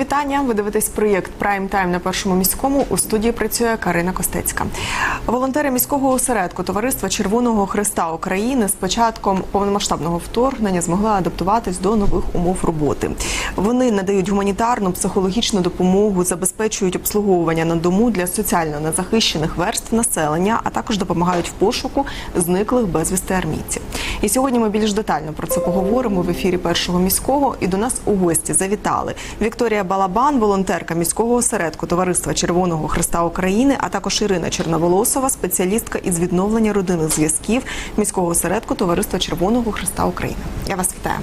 вітання. Ви дивитесь проєкт Прайм Тайм на першому міському. У студії працює Карина Костецька. Волонтери міського осередку Товариства Червоного Христа України з початком повномасштабного вторгнення змогли адаптуватись до нових умов роботи. Вони надають гуманітарну психологічну допомогу, забезпечують обслуговування на дому для соціально незахищених верств населення, а також допомагають в пошуку зниклих безвісти армійців. І сьогодні ми більш детально про це поговоримо в ефірі першого міського. І до нас у гості завітали Вікторія Балабан, волонтерка міського осередку Товариства Червоного Христа України, а також Ірина Чорноволосова, спеціалістка із відновлення родинних зв'язків міського осередку Товариства Червоного Христа України. Я вас вітаю.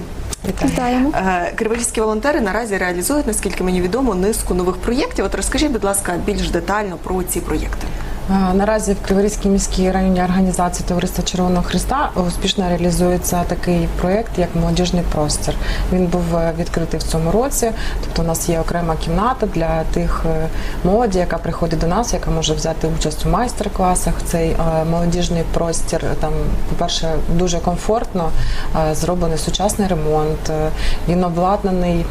Вітаємо. Е, Криворізькі волонтери наразі реалізують, наскільки мені відомо, низку нових проєктів. От розкажіть, будь ласка, більш детально про ці проєкти. Наразі в Криворізькій міській районній організації Товариства Червоного Христа успішно реалізується такий проєкт, як молодіжний простір. Він був е, відкритий в цьому році. Тобто, у нас є окрема кімната для тих е, молоді, яка приходить до нас, яка може взяти участь у майстер-класах. Цей е, молодіжний простір там, по-перше, дуже комфортно зроблений сучасний ремонт. Він обладнаний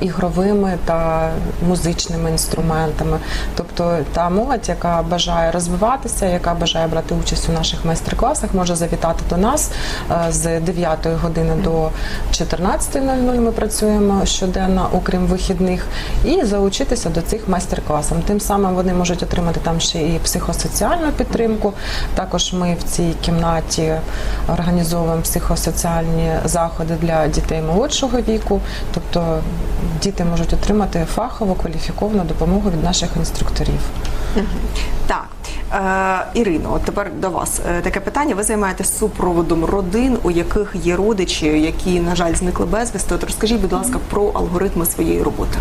ігровими та музичними інструментами. Тобто та молодь, яка бажає розвиватися, яка бажає брати участь у наших майстер-класах, може завітати до нас е, з 9 години до 14.00 Ми працюємо щоденно, окрім вихідних, і залучитися до цих майстер-класів. Тим самим вони можуть отримати там ще і психосоціальну підтримку. Також ми в цій кімнаті організовуємо психосоціальні заходи для дітей молодшого віку. Тобто діти можуть отримати фахову кваліфіковану допомогу від наших інструкторів. Так, е, Ірино, от тепер до вас Е, таке питання. Ви займаєтесь супроводом родин, у яких є родичі, які, на жаль, зникли безвісти. От розкажіть, будь ласка, про алгоритми своєї роботи.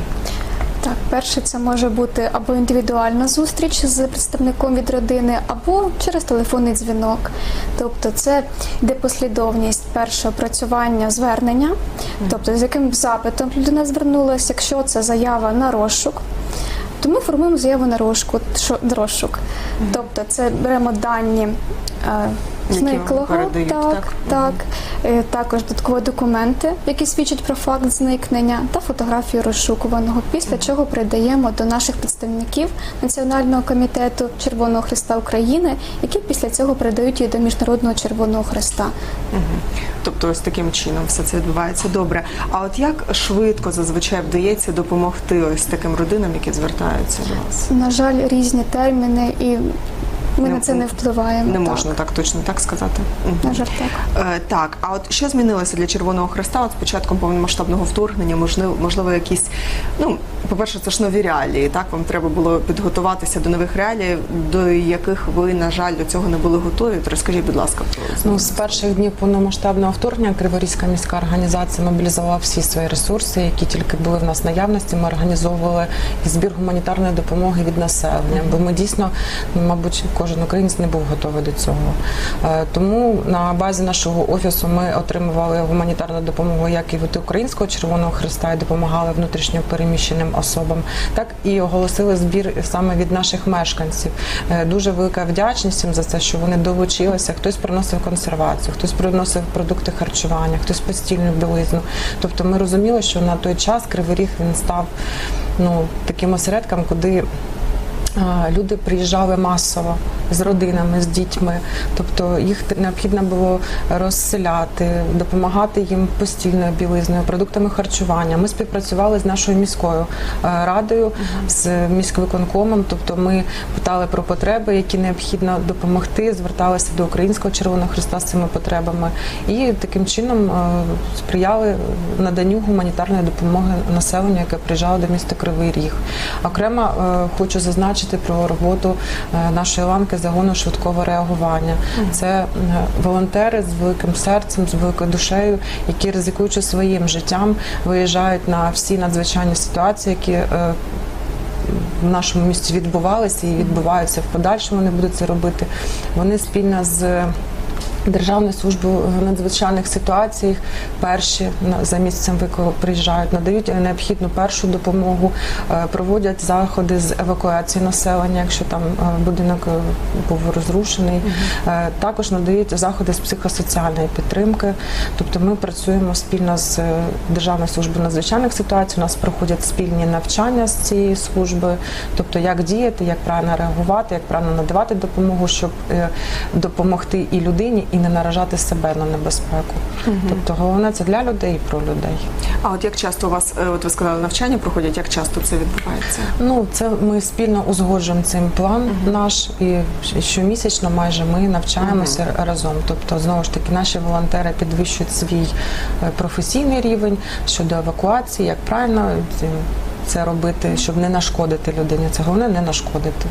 Так, перше, це може бути або індивідуальна зустріч з представником від родини, або через телефонний дзвінок. Тобто, це йде послідовність перше опрацювання звернення, тобто з яким запитом людина звернулася, якщо це заява на розшук. То ми формуємо заяву на розшук, розшук. Тобто це беремо дані е, зниклого, передають, так? так, так. Е, також додаткові документи, які свідчать про факт зникнення, та фотографію розшукуваного. Після чого передаємо до наших представників Національного комітету Червоного Христа України, які після цього передають її до Міжнародного Червоного Христа. Тобто, ось таким чином все це відбувається добре. А от як швидко зазвичай вдається допомогти ось таким родинам, які звертаються до вас? На жаль, різні терміни, і ми Не- на це не впливаємо. Не так. можна так точно так сказати. На жаль, так. Е, Так, а от що змінилося для Червоного Хреста от з початком повномасштабного вторгнення? Можливо, можливо, якісь ну, по-перше, це ж нові реалії. Так, вам треба було підготуватися до нових реалій, до яких ви, на жаль, до цього не були готові. То розкажіть, будь ласка, про Ну, з перших днів повномасштабного вторгнення Криворізька міська організація мобілізувала всі свої ресурси, які тільки були в нас наявності. Ми організовували збір гуманітарної допомоги від населення, бо ми дійсно, ну, мабуть, кожен українець не був готовий до цього. Е, Тому на базі нашого офісу ми отримували гуманітарну допомогу як і від Українського Червоного Христа і допомагали внутрішньо переміщеним особам, так і оголосили збір саме від наших мешканців. Е, Дуже велика вдячність їм за це, що вони долучилися. Хтось приносив консервацію, хтось приносив продукти харчування, хтось постільну білизну. Тобто ми розуміли, що на той час Кривий Ріг він став ну, таким осередком, куди Люди приїжджали масово з родинами, з дітьми, тобто їх необхідно було розселяти, допомагати їм постільною білизною, продуктами харчування. Ми співпрацювали з нашою міською е, радою, з міськвиконкомом. Тобто ми питали про потреби, які необхідно допомогти, зверталися до Українського Червоного Христа з цими потребами, і таким чином е, сприяли наданню гуманітарної допомоги населенню, яке приїжджало до міста Кривий Ріг. Окремо е, хочу зазначити про роботу е, нашої ланки загону швидкого реагування. Це е, волонтери з великим серцем, з великою душею, які ризикуючи своїм життям, виїжджають на всі надзвичайні ситуації, які е, в нашому місті відбувалися і відбуваються в подальшому. Вони будуть це робити. Вони спільно з Державної служби в надзвичайних ситуаціях перші за місцем виклику приїжджають, надають необхідну першу допомогу, е, проводять заходи з евакуації населення, якщо там е, будинок е, був розрушений. Також надають заходи з психосоціальної підтримки. Тобто ми працюємо спільно з Державною службою надзвичайних ситуацій. У нас проходять спільні навчання з цієї служби, тобто як діяти, як правильно реагувати, як правильно надавати допомогу, щоб допомогти і людині, і не наражати себе на небезпеку. Тобто головне це для людей і про людей. А от як часто у вас, е, от ви сказали, навчання проходять, як часто це відбувається? Ну це ми спільно узгоджуємо цим план наш, і щомісячно майже ми навчаємося разом. Тобто, знову ж таки, наші волонтери підвищують свій е, професійний рівень щодо евакуації, як правильно е, це робити, щоб не нашкодити людині. Це головне не нашкодити.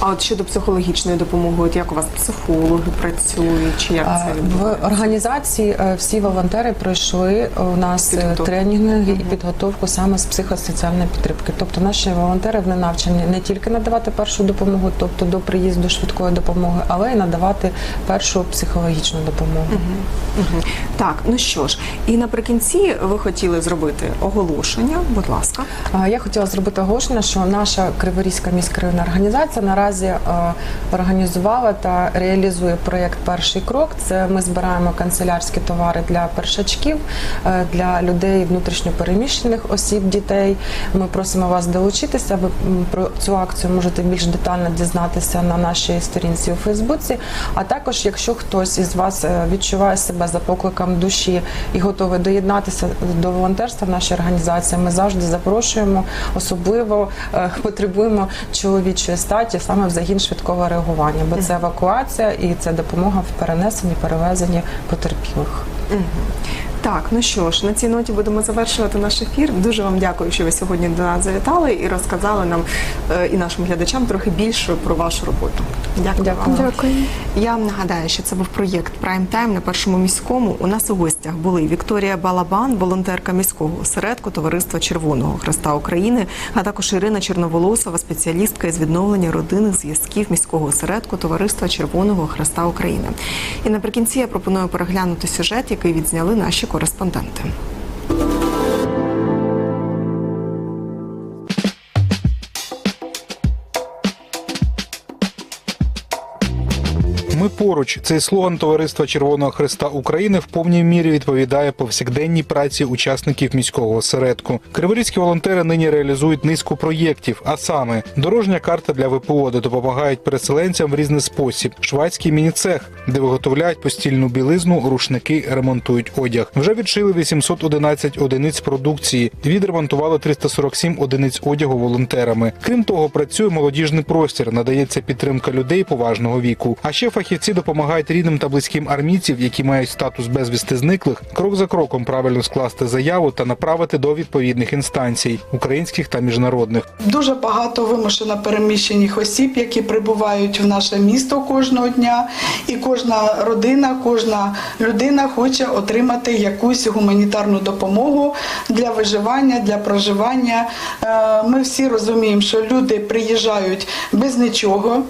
А от щодо психологічної допомоги, от як у вас психологи працюють, чи як це В організації е, всі волонтери пройшли у нас е, Підготовку. тренінги і підготовку саме з психосоціальної підтримки. Тобто наші волонтери вони навчені не тільки надавати першу допомогу, тобто до приїзду швидкої допомоги, але й надавати першу психологічну допомогу. Мгм. Так, ну що ж, і наприкінці ви хотіли зробити оголошення, будь ласка. А, Я хотіла зробити оголошення, що наша Криворізька міськрайонна організація наразі е, організувала та реалізує проєкт Перший крок. Це ми збираємо канцелярські товари для першачків, е, для людей внутрішньопереміщених осіб, дітей. Ми просимо вас долучитися. Ви про цю акцію можете більш детально дізнатися на нашій сторінці у Фейсбуці. А також, якщо хтось із вас е, відчуває себе за покликом душі і готовий доєднатися до волонтерства в нашій організації, ми завжди запрошуємо, особливо е, потребуємо чоловічої статі саме в загін швидкого реагування, бо це евакуація і це допомога в перенесенні, перевезенні потерпілих. Так, ну що ж, на цій ноті будемо завершувати наш ефір. Дуже вам дякую, що ви сьогодні до нас завітали і розказали нам е, і нашим глядачам трохи більше про вашу роботу. Дякую. Дякую. вам. Дякую. Я вам нагадаю, що це був проєкт Прайм Тайм на першому міському. У нас у гостях були Вікторія Балабан, волонтерка міського осередку Товариства Червоного Хреста України, а також Ірина Черноволосова, спеціалістка із відновлення родинних зв'язків міського осередку Товариства Червоного Хреста України. І наприкінці я пропоную переглянути сюжет, який відзняли наші кореспонденти. Ми поруч. Цей слоган Товариства Червоного Христа України в повній мірі відповідає повсякденній праці учасників міського осередку. Криворізькі волонтери нині реалізують низку проєктів, а саме дорожня карта для ВПО, де допомагають переселенцям в різний спосіб, швадський міні-цех, де виготовляють постільну білизну, рушники, ремонтують одяг. Вже відшили 811 одиниць продукції, відремонтували 347 одиниць одягу волонтерами. Крім того, працює молодіжний простір, надається підтримка людей поважного віку. А ще фахівці допомагають рідним та близьким армійців, які мають статус безвісти зниклих, крок за кроком правильно скласти заяву та направити до відповідних інстанцій українських та міжнародних. Дуже багато вимушено переміщених осіб, які прибувають в наше місто кожного дня, і кожна родина, кожна людина хоче отримати якусь гуманітарну допомогу для виживання, для проживання. Е, Ми всі розуміємо, що люди приїжджають без нічого.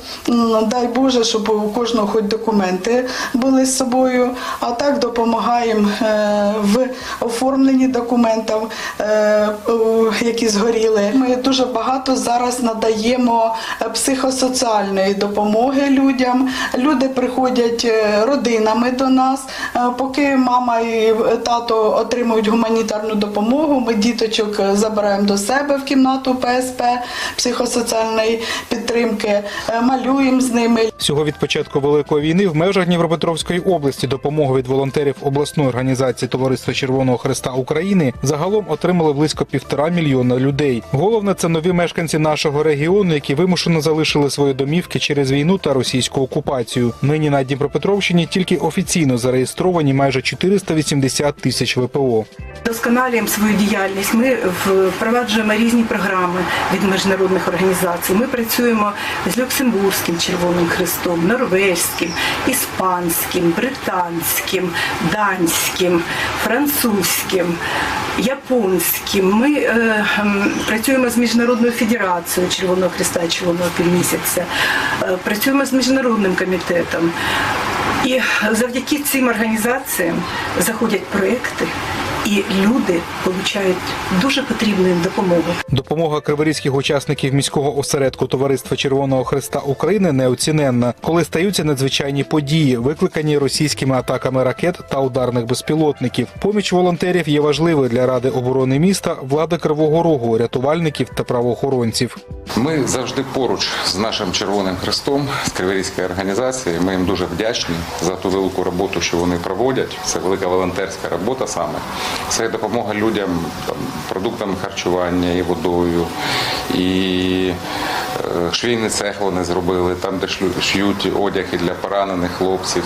Дай Боже, щоб у кожного хоч документи були з собою. А так допомагаємо е, в оформленні документів, е, які згоріли. Ми дуже багато зараз надаємо е, психосоціальної допомоги людям. Люди приходять родинами до нас. Поки мама і тато отримують гуманітарну допомогу, ми діточок забираємо до себе в кімнату ПСП психосоціальної підтримки, малюємо з ними. Всього від початку великої війни в межах Дніпропетровської області допомогу від волонтерів обласної організації Товариства Червоного Христа України загалом отримали близько півтора мільйона людей. Головне це нові мешканці нашого регіону, які вимушено залишили свої домівки через війну та російську окупацію. Нині на Дніпропетровщині тільки офіційно зареєстровані майже 480 тисяч ВПО. Досконалюємо свою діяльність. Ми впроваджуємо різні програми від міжнародних організацій. Ми працюємо з Люксембурзьким Червоним Хрестом, норвезьким, іспанським, британським, данським, французьким, японським. Ми е, працюємо з міжнародною федерацією Червоного Христа Червоного півмісяця. Е, працюємо з міжнародним комітетом. І завдяки цим організаціям заходять проекти, і люди отримують дуже потрібну допомогу. Допомога криворізьких учасників міського осередку Товариства Червоного Христа України неоціненна, коли стаються надзвичайні події, викликані російськими атаками ракет та ударних безпілотників. Поміч волонтерів є важливою для ради оборони міста, влади Кривого Рогу, рятувальників та правоохоронців. Ми завжди поруч з нашим Червоним Хрестом, з Криворізькою організацією. Ми їм дуже вдячні за ту велику роботу, що вони проводять. Це велика волонтерська робота саме. Це допомога людям там, продуктами харчування і водою, і е, швійний цех вони зробили, там, де шлють одяги для поранених хлопців.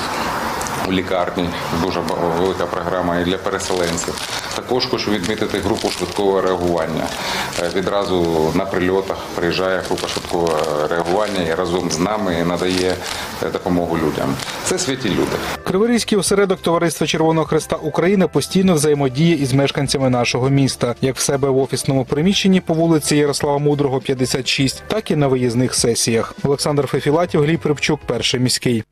У лікарні дуже велика програма і для переселенців. Також хочу відмітити групу швидкого реагування. Е, Відразу на прильотах приїжджає група швидкого реагування і разом з нами надає е, допомогу людям. Це святі люди. Криворізький осередок Товариства Червоного Христа України постійно взаємодіє із мешканцями нашого міста, як в себе в офісному приміщенні по вулиці Ярослава Мудрого, 56, так і на виїзних сесіях. Олександр Фефілатів, Гліб Рибчук, перший міський.